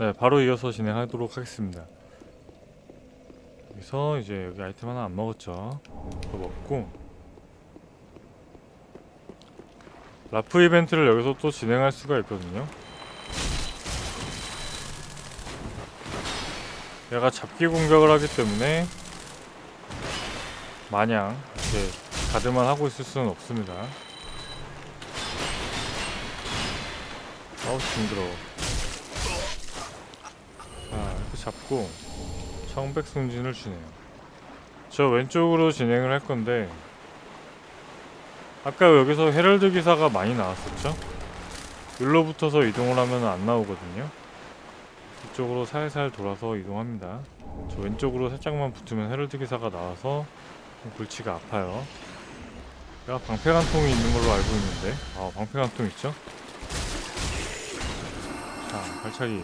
네, 바로 이어서 진행하도록 하겠습니다. 여기서 이제 여기 아이템 하나 안 먹었죠. 그거 먹고 라프 이벤트를 여기서 또 진행할 수가 있거든요. 얘가 잡기 공격을 하기 때문에 마냥 이렇게 가드만 하고 있을 수는 없습니다. 아우 이렇게 잡고 청백 승진을 주네요. 저 왼쪽으로 진행을 할 건데 아까 여기서 헤럴드 기사가 많이 나왔었죠? 일로 붙어서 이동을 하면 안 나오거든요. 이쪽으로 살살 돌아서 이동합니다. 저 왼쪽으로 살짝만 붙으면 헤럴드 기사가 나와서 좀 골치가 아파요. 내가 방패관통이 있는 걸로 알고 있는데 아 방패관통 있죠? 자 발차기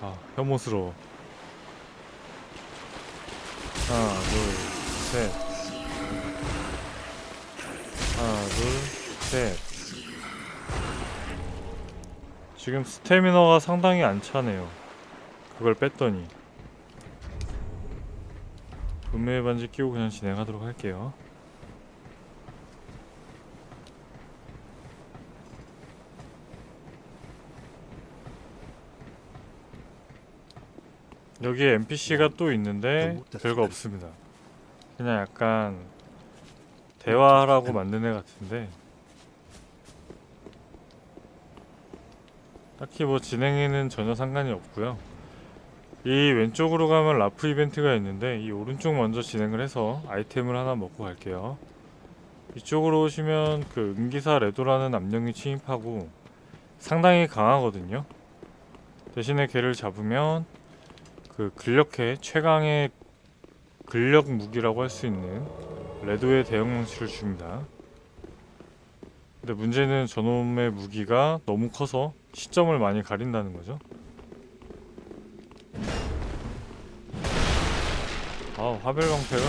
아 혐오스러워. 하나 둘셋. 하나 둘셋. 지금 스태미너가 상당히 안 차네요. 그걸 뺐더니. 분매의 반지 끼고 그냥 진행하도록 할게요 여기에 NPC가 또 있는데 별거 없습니다. 그냥 약간 대화하라고 만든 애 같은데 딱히 뭐 진행에는 전혀 상관이 없고요. 이 왼쪽으로 가면 라프 이벤트가 있는데 이 오른쪽 먼저 진행을 해서 아이템을 하나 먹고 갈게요. 이쪽으로 오시면 그 은기사 레도라는 암령이 침입하고 상당히 강하거든요. 대신에 걔를 잡으면 그 근력회 최강의 근력 무기라고 할 수 있는 레도의 대형 망치를 줍니다. 근데 문제는 저놈의 무기가 너무 커서 시점을 많이 가린다는 거죠. 아 화벨 방패가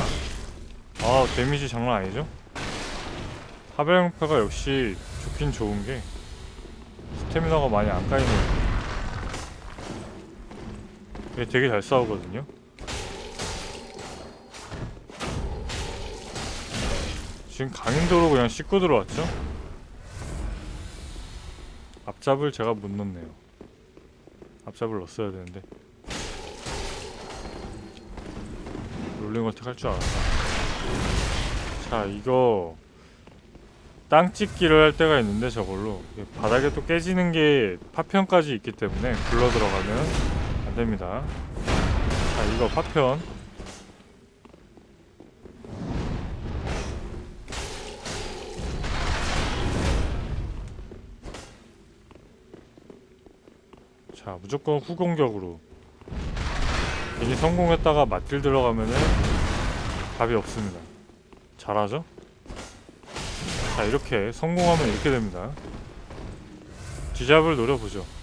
아 데미지 장난 아니죠? 화벨 방패가 역시 좋긴 좋은 게 스태미나가 많이 안 까이네요. 얘 되게 잘 싸우거든요. 지금 강인도로 그냥 씻고 들어왔죠? 앞잡을 제가 못 넣네요. 앞잡을 넣었어야 되는데. 롤링어택 할 줄 알았다. 자, 이거 땅 찍기를 할 때가 있는데 저걸로 바닥에 또 깨지는 게 파편까지 있기 때문에 굴러 들어가면 안 됩니다. 자, 이거 파편. 자, 무조건 후공격으로. 괜히 성공했다가 맞딜 들어가면은 답이 없습니다. 잘하죠? 자, 이렇게 성공하면 이렇게 됩니다. 뒤잡을 노려보죠.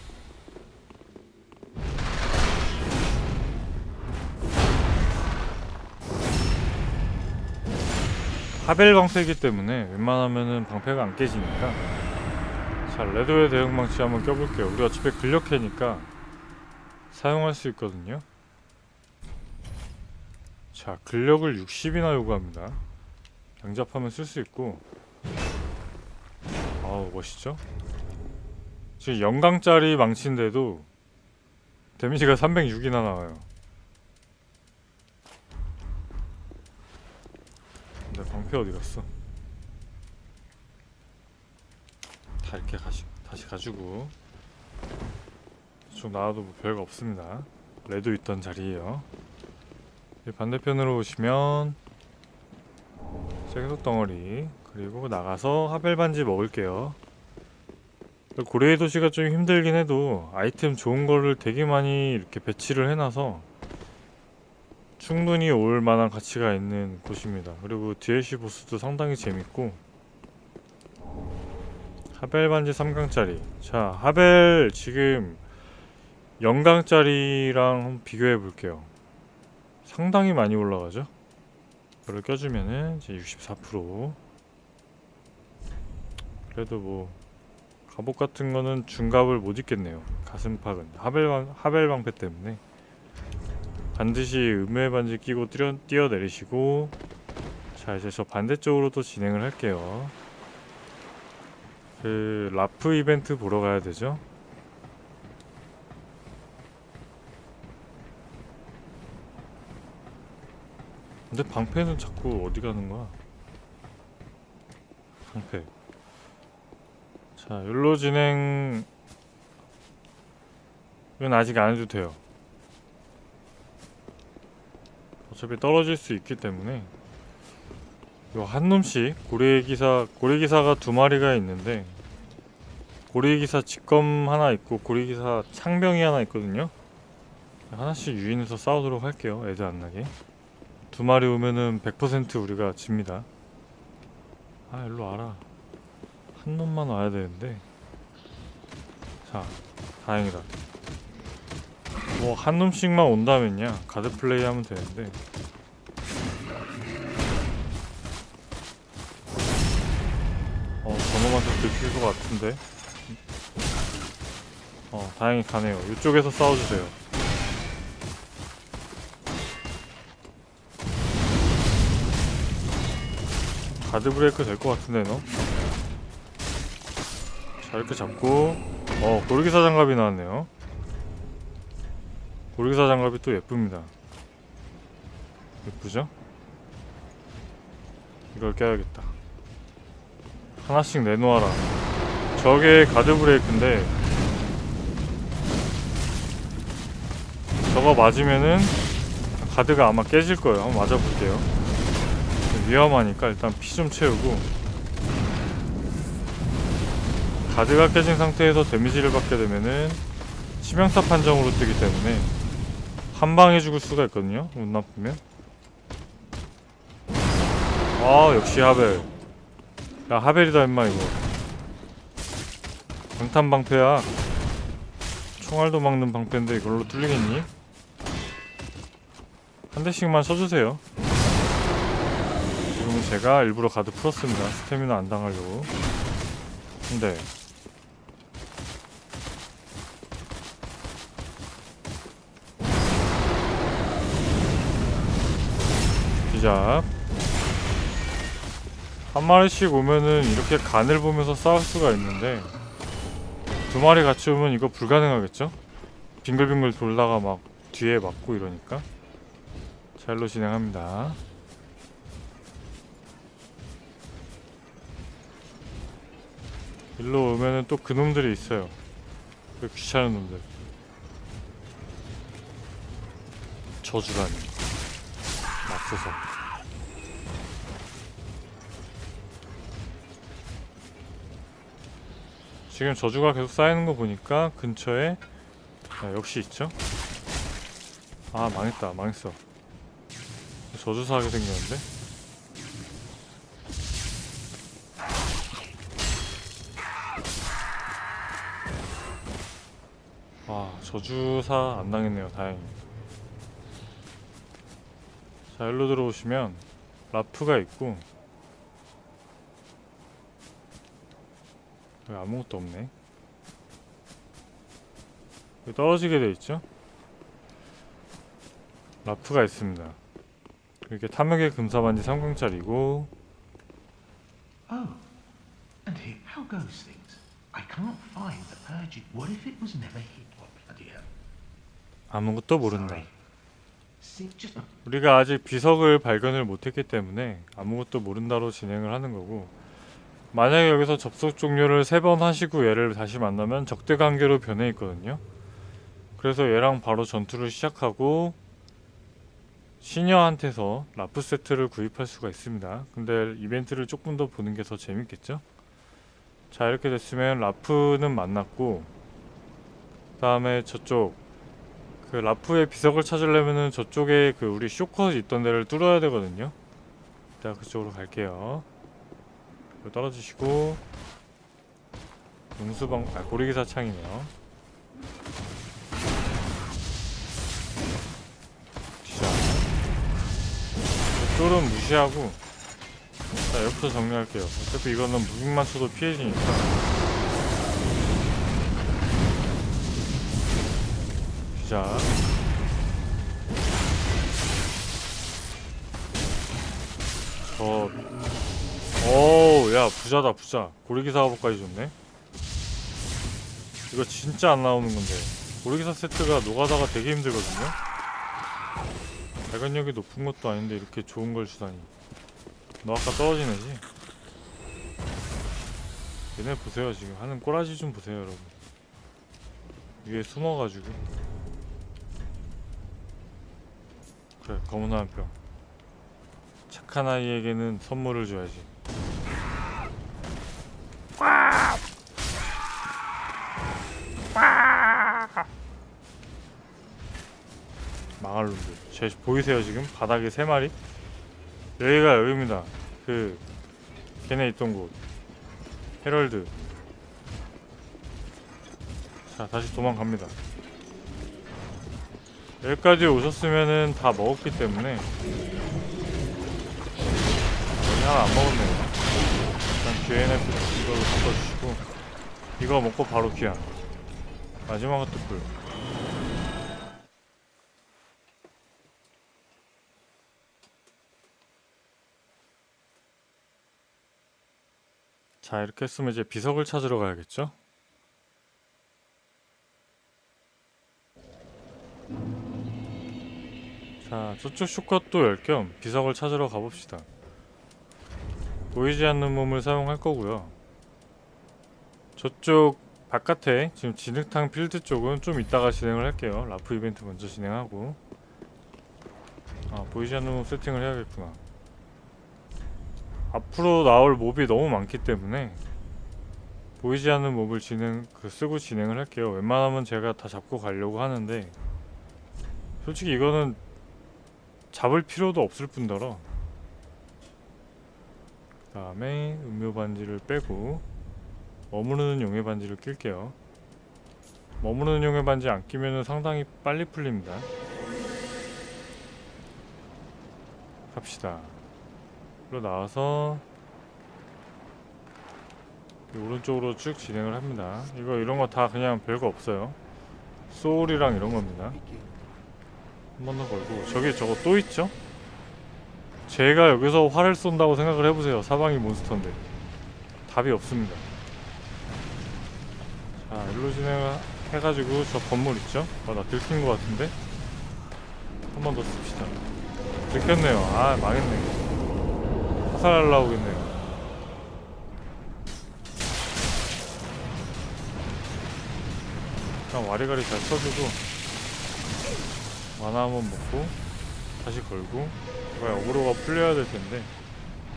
하벨 방패이기 때문에 웬만하면은 방패가 안 깨지니까. 자 레드의 대형망치 한번 껴볼게요. 우리 어차피 근력해니까 사용할 수 있거든요. 자 근력을 60이나 요구합니다. 양잡하면 쓸 수 있고. 아우 멋있죠? 지금 영강짜리 망치인데도 데미지가 306이나 나와요 방패 어디 갔어? 다 이렇게 가시, 다시 가지고 좀 나와도 뭐 별거 없습니다. 레도 있던 자리에요. 이 반대편으로 오시면 색소 덩어리 그리고 나가서 하벨 반지 먹을게요. 고래의 도시가 좀 힘들긴 해도 아이템 좋은 거를 되게 많이 이렇게 배치를 해놔서 충분히 올 만한 가치가 있는 곳입니다. 그리고 DLC 보스도 상당히 재밌고 하벨 반지 3강짜리 자 하벨 지금 0강짜리랑 한번 비교해 볼게요. 상당히 많이 올라가죠? 이걸 껴주면은 이제 64% 그래도 뭐 갑옷 같은 거는 중갑을 못 입겠네요. 가슴팍은 하벨 방 하벨 방패 때문에 반드시 음의 반지 끼고 뛰어 뛰어 내리시고 자 이제 저 반대쪽으로 또 진행을 할게요. 그 라프 이벤트 보러 가야 되죠. 근데 방패는 자꾸 어디 가는 거야? 방패. 자, 율로 진행. 이건 아직 안 해도 돼요. 어차피 떨어질 수 있기 때문에. 요 한 놈씩 고래기사 고래기사가 두 마리가 있는데 고래기사 직검 하나 있고 고래기사 창병이 하나 있거든요. 하나씩 유인해서 싸우도록 할게요. 애들 안 나게. 두 마리 오면은 100% 우리가 집니다. 아 일로 와라. 한 놈만 와야 되는데. 자, 다행이다. 뭐 한 놈씩만 온다면야 가드 플레이 하면 되는데. 어, 저놈한테 들킬 것 같은데. 어, 다행히 가네요. 이쪽에서 싸워주세요. 가드 브레이크 될 것 같은데 너? 자 이렇게 잡고 어 고르기사 장갑이 나왔네요 고르기사 장갑이 또 예쁩니다. 예쁘죠? 이걸 껴야겠다. 하나씩 내놓아라. 저게 가드 브레이크인데 저거 맞으면은 가드가 아마 깨질 거예요. 한번 맞아볼게요. 위험하니까 일단 피 좀 채우고 가드가 깨진 상태에서 데미지를 받게 되면은 치명타 판정으로 뜨기 때문에 한 방에 죽을 수가 있거든요 운 나쁘면 아 역시 하벨 야 하벨이다 임마 이거 방탄 방패야 총알도 막는 방패인데 이걸로 뚫리겠니? 한 대씩만 써주세요 지금은 제가 일부러 가드 풀었습니다. 스태미나 안 당하려고. 근데 기잡 한 마리씩 오면은 이렇게 간을 보면서 싸울 수가 있는데 두 마리 같이 오면 이거 불가능하겠죠? 빙글빙글 돌다가 막 뒤에 맞고 이러니까 자 일로 진행합니다. 일로 오면은 또 그놈들이 있어요. 그 귀찮은 놈들. 저주라니. 맙소사. 지금 저주가 계속 쌓이는 거 보니까 근처에 아, 역시 있죠? 아 망했다 망했어 저주 사하게 생겼는데? 와 저주사 안 당했네요 다행히 자 일로 들어오시면 라프가 있고 여기 아무것도 없네 여기 떨어지게 돼 있죠 라프가 있습니다 이렇게 탐욕의 금사반지 3강짜리고 Oh, and here, how goes things? I can't find the purging. What if it was never hit? Oh, bloody hell. 아무것도 모른다 우리가 아직 비석을 발견을 못했기 때문에 아무것도 모른다로 진행을 하는 거고 만약에 여기서 접속 종료를 세 번 하시고 얘를 다시 만나면 적대 관계로 변해 있거든요. 그래서 얘랑 바로 전투를 시작하고 시녀한테서 라프 세트를 구입할 수가 있습니다. 근데 이벤트를 조금 더 보는 게 더 재밌겠죠? 자 이렇게 됐으면 라프는 만났고 다음에 저쪽 그 라프의 비석을 찾으려면은 저쪽에 그 우리 쇼컷 있던 데를 뚫어야 되거든요. 자 그쪽으로 갈게요. 그 떨어지시고 용수방 아 고리기사 창이네요. 시작 이쪽은 무시하고 자 옆부터 정리할게요. 어차피 이거는 무빙만 쳐도 피해지니까. 시작 야, 부자다, 부자. 고리기사 갑옷까지 줬네. 이거 진짜 안 나오는 건데. 고리기사 세트가 노가다가 되게 힘들거든요. 발간력이 높은 것도 아닌데 이렇게 좋은 걸 주다니. 너 아까 떨어진 애지? 얘네 보세요, 지금. 하는 꼬라지 좀 보세요, 여러분. 위에 숨어가지고. 그래, 검은 화염병. 착한 아이에게는 선물을 줘야지. 망할 놈들. 제 보이세요 지금 바닥에 세 마리? 여기가 여기입니다. 그 걔네 있던 곳. 헤럴드. 자 다시 도망갑니다. 여기까지 오셨으면은 다 먹었기 때문에 여기 안 먹었네요. 일단 QNF 이걸로 바꿔주시고 이거 먹고 바로 귀환. 마지막은 또 불. 자 이렇게 했으면 이제 비석을 찾으러 가야겠죠? 자 저쪽 슈컷도 열 겸 비석을 찾으러 가봅시다 보이지 않는 몸을 사용할 거고요 저쪽 바깥에 지금 진흙탕 필드 쪽은 좀 이따가 진행을 할게요. 라프 이벤트 먼저 진행하고. 아 보이지 않는 몸 세팅을 해야겠구나. 앞으로 나올 몹이 너무 많기 때문에 보이지 않는 몹을 진행 그 쓰고 진행을 할게요. 웬만하면 제가 다 잡고 가려고 하는데 솔직히 이거는 잡을 필요도 없을 뿐더러 그 다음에 음료 반지를 빼고 머무르는 용의 반지를 낄게요. 머무르는 용의 반지 안 끼면은 상당히 빨리 풀립니다. 갑시다. 로 나와서 이 오른쪽으로 쭉 진행을 합니다. 이거 이런 거 다 그냥 별거 없어요. 소울이랑 이런 겁니다. 한 번 더 걸고 저기 저거 또 있죠? 제가 여기서 활을 쏜다고 생각을 해보세요. 사방이 몬스터인데 답이 없습니다. 자 일로 진행을 해가지고 저 건물 있죠? 아나 들킨 것 같은데 한 번 더 씁시다. 들켰네요. 아 망했네. 화살 날라오겠네요. 일단 와리가리 잘 쳐주고 만화 한번 먹고 다시 걸고 이거 어그로가 풀려야 될 텐데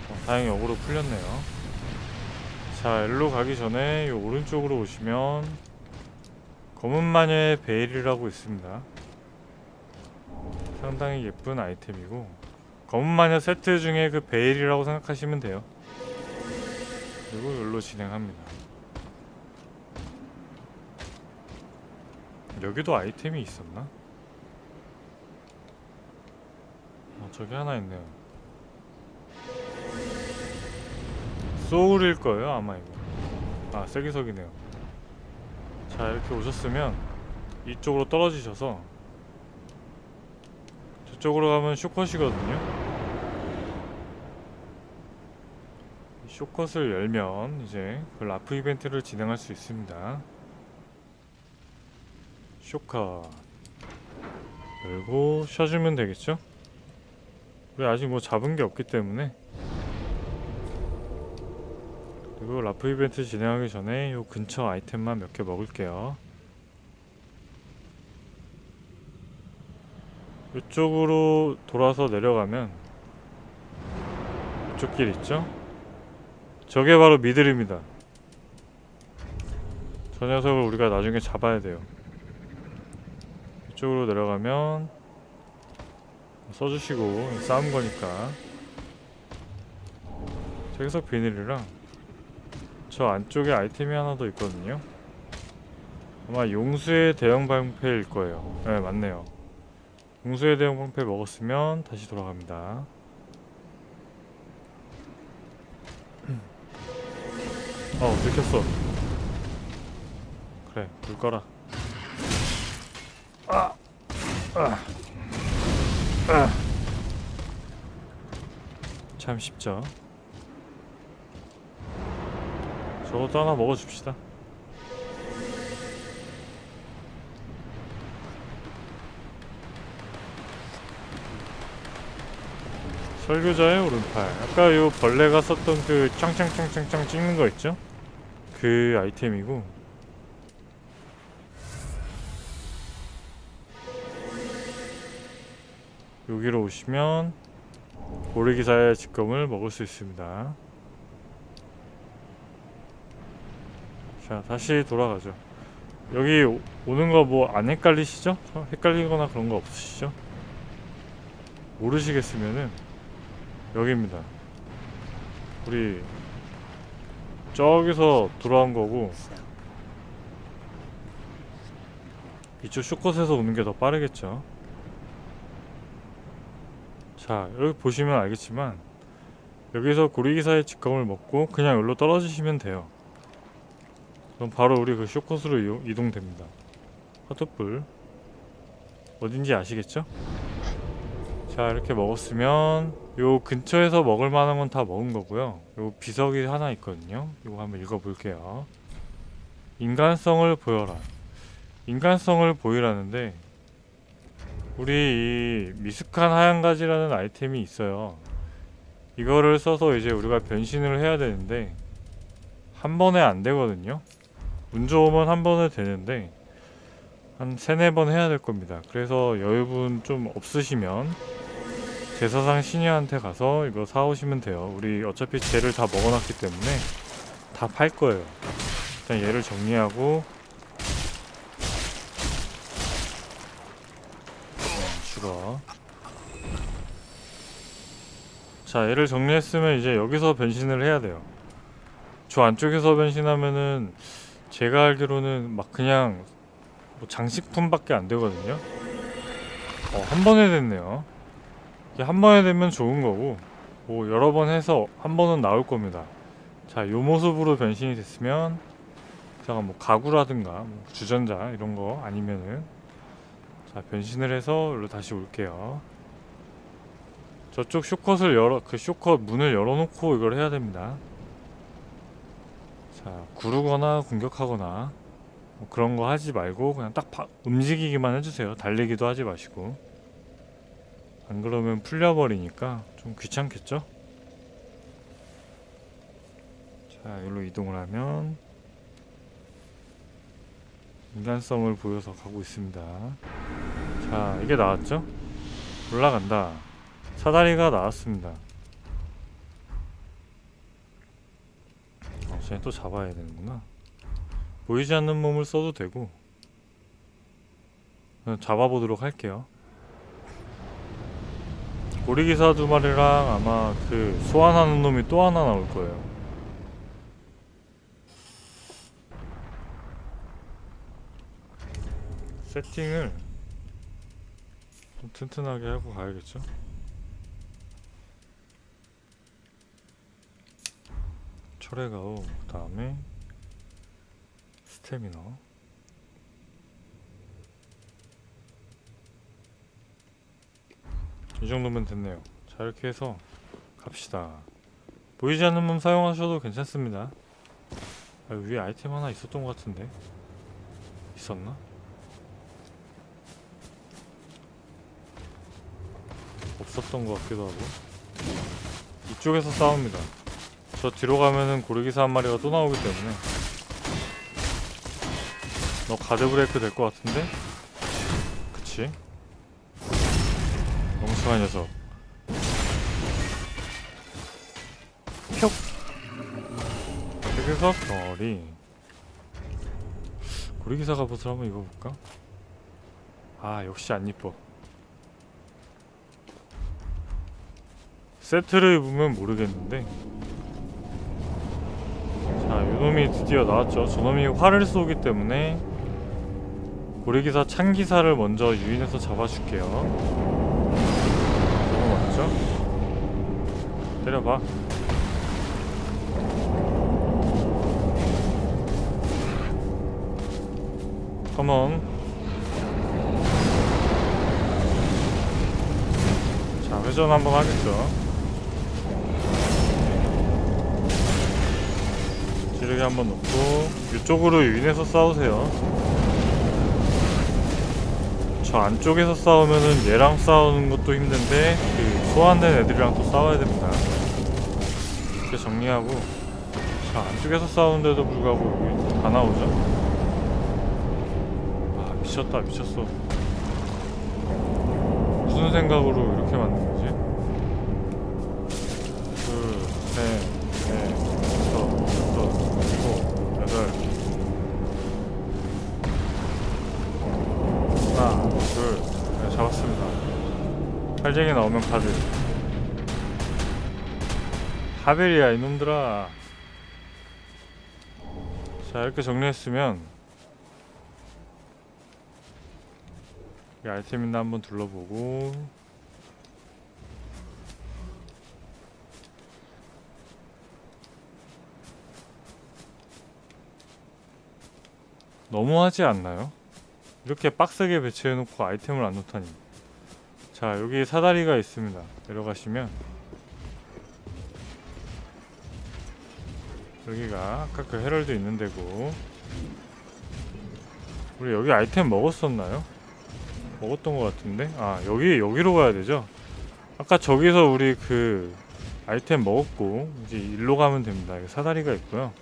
어, 다행히 어그로 풀렸네요. 자 일로 가기 전에 이 오른쪽으로 오시면 검은 마녀의 베일이라고 있습니다. 상당히 예쁜 아이템이고 검은 마녀 세트 중에 그 베일이라고 생각하시면 돼요. 그리고 여기로 진행합니다. 여기도 아이템이 있었나? 아, 저기 하나 있네요. 소울일 거예요, 아마 이거. 아, 세기석이네요. 자, 이렇게 오셨으면 이쪽으로 떨어지셔서 저쪽으로 가면 쇼컷이거든요. 이 쇼컷을 열면 이제 그 라프 이벤트를 진행할 수 있습니다. 쇼컷 열고 쉬어주면 되겠죠? 우리 아직 뭐 잡은 게 없기 때문에 그리고 라프 이벤트 진행하기 전에 요 근처 아이템만 몇 개 먹을게요. 이쪽으로 돌아서 내려가면 이쪽 길 있죠? 저게 바로 미들입니다. 저 녀석을 우리가 나중에 잡아야 돼요. 이쪽으로 내려가면 써주시고 싸움 거니까 저기석 비닐이랑 저 안쪽에 아이템이 하나 더 있거든요. 아마 용수의 대형 방패일 거예요. 네 맞네요. 공수에 대한 방패 먹었으면 다시 돌아갑니다. 어, 들켰어. 그래, 불 꺼라. 아! 아. 아. 참 쉽죠. 저것도 하나 먹어줍시다. 설교자의 오른팔. 아까 요 벌레가 썼던 그 짱짱짱짱짱 찍는 거 있죠? 그 아이템이고. 여기로 오시면 고래기사의 직검을 먹을 수 있습니다. 자, 다시 돌아가죠. 여기 오- 오는 거 뭐 안 헷갈리시죠? 어, 헷갈리거나 그런 거 없으시죠? 모르시겠으면은 여기입니다. 우리 저기서 돌아온 거고 이쪽 쇼컷에서 오는 게 더 빠르겠죠. 자 여기 보시면 알겠지만 여기서 고리기사의 직검을 먹고 그냥 여기로 떨어지시면 돼요. 그럼 바로 우리 그 쇼컷으로 이동됩니다. 하트불 어딘지 아시겠죠? 자 이렇게 먹었으면 요 근처에서 먹을 만한 건 다 먹은 거고요. 요 비석이 하나 있거든요. 이거 한번 읽어볼게요. 인간성을 보여라. 인간성을 보이라는데 우리 이 미숙한 하얀 가지라는 아이템이 있어요. 이거를 써서 이제 우리가 변신을 해야 되는데 한 번에 안 되거든요. 운 좋으면 한 번에 되는데 한 세네 번 해야 될 겁니다. 그래서 여유분 좀 없으시면 제사상 시녀한테 가서 이거 사오시면 돼요. 우리 어차피 쟤를 다 먹어놨기 때문에 다 팔 거예요. 일단 얘를 정리하고 어, 죽어. 자, 얘를 정리했으면 이제 여기서 변신을 해야 돼요. 저 안쪽에서 변신하면은 제가 알기로는 막 그냥 뭐 장식품밖에 안 되거든요. 어, 한 번에 됐네요. 이게 한 번에 되면 좋은 거고 뭐 여러 번 해서 한 번은 나올 겁니다. 자, 요 모습으로 변신이 됐으면 제가 뭐 가구라든가 뭐 주전자 이런 거 아니면은 자 변신을 해서 여기로 다시 올게요. 저쪽 쇼컷을 열어 그 쇼컷 문을 열어놓고 이걸 해야 됩니다. 자 구르거나 공격하거나 뭐 그런 거 하지 말고 그냥 딱 바- 움직이기만 해주세요. 달리기도 하지 마시고 안 그러면 풀려버리니까 좀 귀찮겠죠? 자 여기로 이동을 하면 인간성을 보여서 가고 있습니다. 자 이게 나왔죠? 올라간다. 사다리가 나왔습니다. 어, 쟤는 또 잡아야 되는구나. 보이지 않는 몸을 써도 되고 잡아보도록 할게요. 고리기사 두 마리랑 아마 그 소환하는 놈이 또 하나 나올 거예요. 세팅을 좀 튼튼하게 하고 가야겠죠? 철의 가오 그 다음에 스태미너. 이 정도면 됐네요. 자 이렇게 해서 갑시다. 보이지 않는 몸 사용하셔도 괜찮습니다. 아, 위에 아이템 하나 있었던 것 같은데. 있었나? 없었던 것 같기도 하고. 이쪽에서 싸웁니다 저 뒤로 가면은 고르기사 한 마리가 또 나오기 때문에 너 가드 브레이크 될 것 같은데? 그치? 멍청한 녀석 표 여기서 덩어리 고르기사 갑옷을 한번 입어볼까? 아 역시 안 이뻐 세트를 입으면 모르겠는데 자 요놈이 드디어 나왔죠 저놈이 활을 쏘기 때문에 고래기사 창기사를 먼저 유인해서 잡아줄게요 저거 맞죠? 때려봐 컴온 회전 한번 하겠죠. 지르게 한번 놓고 이쪽으로 유인해서 싸우세요. 저 안쪽에서 싸우면은 얘랑 싸우는 것도 힘든데 그 소환된 애들이랑 또 싸워야 됩니다. 이렇게 정리하고 자 안쪽에서 싸우는데도 불구하고 여기 다 나오죠. 아 미쳤다 미쳤어. 무슨 생각으로 이렇게 만든 팔쟁이 나오면 카드. 하벨이야 이놈들아. 자 이렇게 정리했으면 이 아이템 있나 한번 둘러보고 너무하지 않나요? 이렇게 빡세게 배치해놓고 아이템을 안 놓다니 자 여기 사다리가 있습니다. 내려가시면 여기가 아까 그 헤럴드 있는 데고. 우리 여기 아이템 먹었었나요? 먹었던 것 같은데? 아 여기 여기로 가야 되죠? 아까 저기서 우리 그 아이템 먹었고 이제 일로 가면 됩니다. 여기 사다리가 있고요.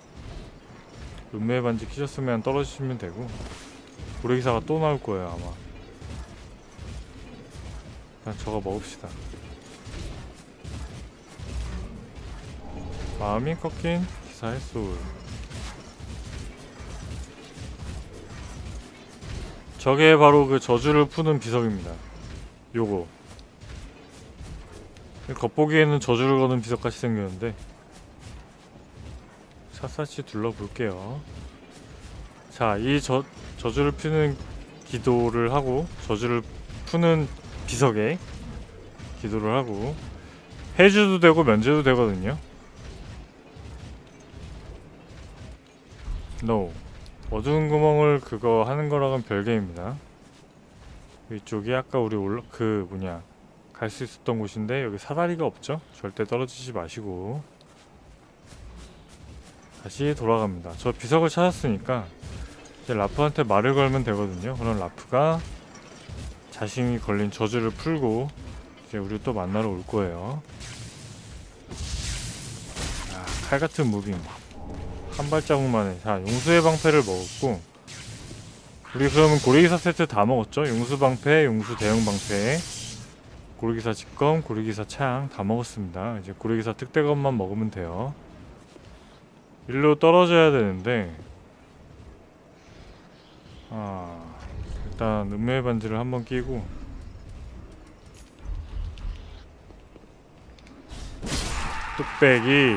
음메 반지 키셨으면 떨어지시면 되고. 고래기사가 또 나올 거예요 아마 그냥 저거 먹읍시다 마음이 꺾인 기사의 소울 저게 바로 그 저주를 푸는 비석입니다. 요거. 겉보기에는 저주를 거는 비석같이 생겼는데 샅샅이 둘러볼게요. 자, 이 저, 저주를 푸는 기도를 하고 저주를 푸는 비석에 기도를 하고 해주도 되고 면제도 되거든요. No. 어두운 구멍을 그거 하는 거랑은 별개입니다. 이쪽이 아까 우리 올라 그 뭐냐 갈 수 있었던 곳인데 여기 사다리가 없죠? 절대 떨어지지 마시고 다시 돌아갑니다. 저 비석을 찾았으니까 이제 라프한테 말을 걸면 되거든요. 그럼 라프가 자신이 걸린 저주를 풀고 이제 우리 또 만나러 올 거예요. 아, 칼 같은 무빙. 한 발자국 만에. 자 용수의 방패를 먹었고. 우리 그러면 고래기사 세트 다 먹었죠? 용수 방패 용수 대형 방패. 고래기사 직검 고래기사 창 다 먹었습니다. 이제 고래기사 특대검만 먹으면 돼요. 일로 떨어져야 되는데. 아 일단 음메의 반지를 한번 끼고. 뚝배기.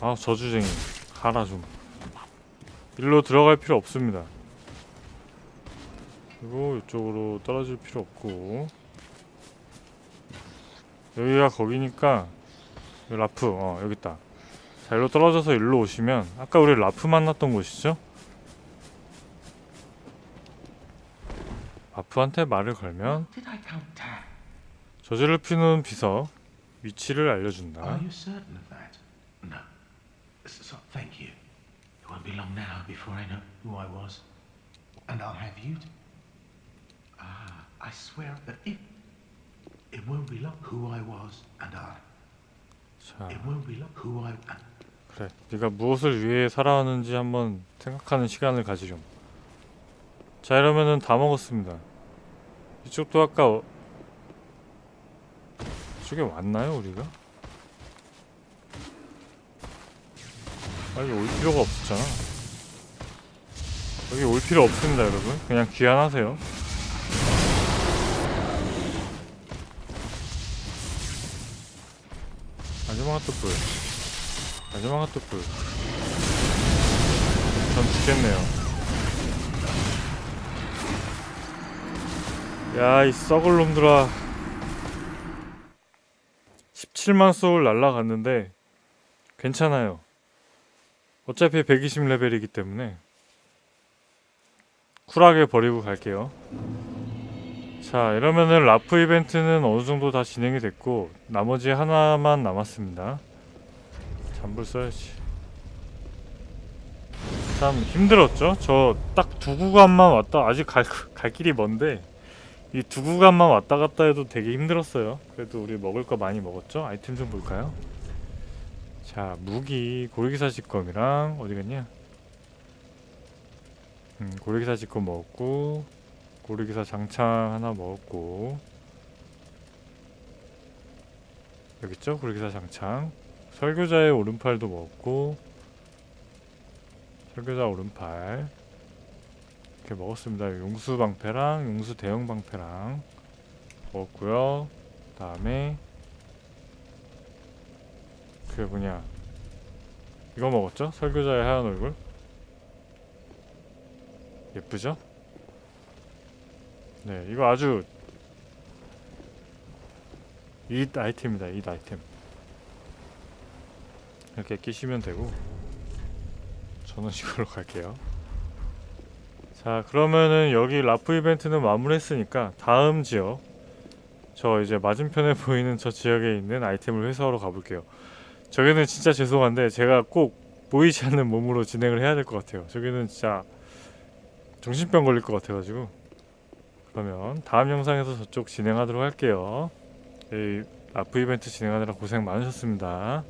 아 저주쟁이. 가라 좀. 일로 들어갈 필요 없습니다. 그리고 이쪽으로 떨어질 필요 없고. 여기가 거기니까 라프 어 여기 있다 자 일로 떨어져서 일로 오시면 아까 우리 라프 만났던 곳이죠 라프한테 말을 걸면? 저주를 피우는 비석 위치를 알려준다 Are you certain of that? No. S- So, thank you. It won't be long now before I know who I was. And I'll have you. t- ah, I swear that it. It won't be long who I was and I. 자 It won't be long who I. And 그래 네가 무엇을 위해 살아왔는지 한번 생각하는 시간을 가지렴. 자 이러면은 다 먹었습니다. 이쪽도 아까 어... 이쪽에 왔나요 우리가? 아 여기 올 필요가 없었잖아. 여기 올 필요 없습니다 여러분. 그냥 귀환하세요. 마지막 핫도불 마지막 핫도불 전 죽겠네요 야 이 썩을 놈들아 17만 소울 날라갔는데 괜찮아요 어차피 120레벨이기 때문에 쿨하게 버리고 갈게요. 자 이러면은 라프 이벤트는 어느 정도 다 진행이 됐고 나머지 하나만 남았습니다. 잠불 써야지. 참 힘들었죠. 저 딱 두 구간만 왔다 아직 갈, 갈 길이 먼데 이 두 구간만 왔다 갔다 해도 되게 힘들었어요. 그래도 우리 먹을 거 많이 먹었죠. 아이템 좀 볼까요? 자 무기 고르기사 직검이랑 어디 갔냐? 음, 고르기사 직검 먹었고 고르기사 장창 하나 먹었고 여기 있죠? 고르기사 장창 설교자의 오른팔도 먹었고 설교자 오른팔 이렇게 먹었습니다. 용수 방패랑 용수 대형 방패랑 먹었고요. 다음에 그 뭐냐 이거 먹었죠? 설교자의 하얀 얼굴 예쁘죠? 네 이거 아주 잇 아이템이다 잇 아이템 이렇게 끼시면 되고 저는 이걸로 갈게요. 자 그러면은 여기 라프 이벤트는 마무리했으니까 다음 지역 저 이제 맞은편에 보이는 저 지역에 있는 아이템을 회수하러 가볼게요. 저기는 진짜 죄송한데 제가 꼭 보이지 않는 몸으로 진행을 해야 될 것 같아요. 저기는 진짜 정신병 걸릴 것 같아가지고. 그러면 다음 영상에서 저쪽 진행하도록 할게요. 이 라프 이벤트 진행하느라 고생 많으셨습니다